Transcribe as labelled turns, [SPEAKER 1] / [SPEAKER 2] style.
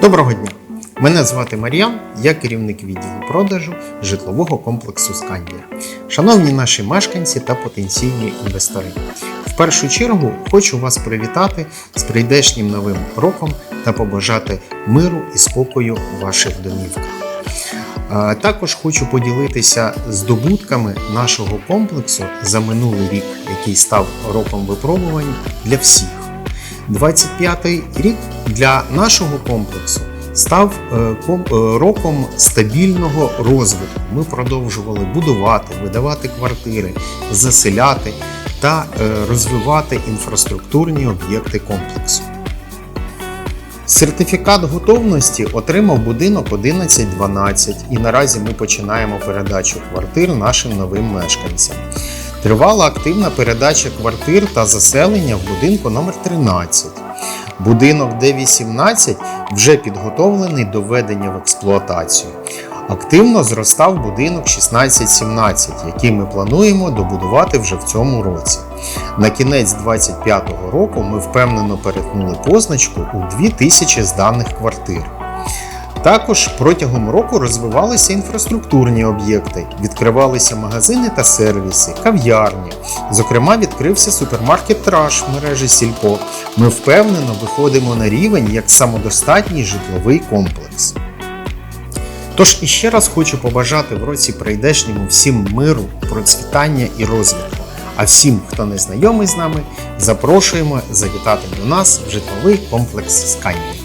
[SPEAKER 1] Доброго дня! Мене звати Мар'ян, я керівник відділу продажу житлового комплексу Скандія. Шановні наші мешканці та потенційні інвестори. В першу чергу хочу вас привітати з прийдешнім новим роком та побажати миру і спокою в ваших домівках. Також хочу поділитися здобутками нашого комплексу за минулий рік, який став роком випробувань для всіх. 25-й рік для нашого комплексу став е, е, роком стабільного розвитку. Ми продовжували будувати, видавати квартири, заселяти та е, розвивати інфраструктурні об'єкти комплексу. Сертифікат готовності отримав будинок 1112 і наразі ми починаємо передачу квартир нашим новим мешканцям. Тривала активна передача квартир та заселення в будинку номер 13. Будинок Д18 вже підготовлений до введення в експлуатацію. Активно зростав будинок 1617, який ми плануємо добудувати вже в цьому році. На кінець 2025 року ми впевнено перетнули позначку у 2000 зданих квартир. Також протягом року розвивалися інфраструктурні об'єкти, відкривалися магазини та сервіси, кав'ярні. Зокрема, відкрився супермаркет Траш в мережі Сільпо. Ми впевнено виходимо на рівень як самодостатній житловий комплекс. Тож іще раз хочу побажати в році прийдешньому всім миру, процвітання і розвитку. А всім, хто не знайомий з нами, запрошуємо завітати до нас в житловий комплекс Скандія.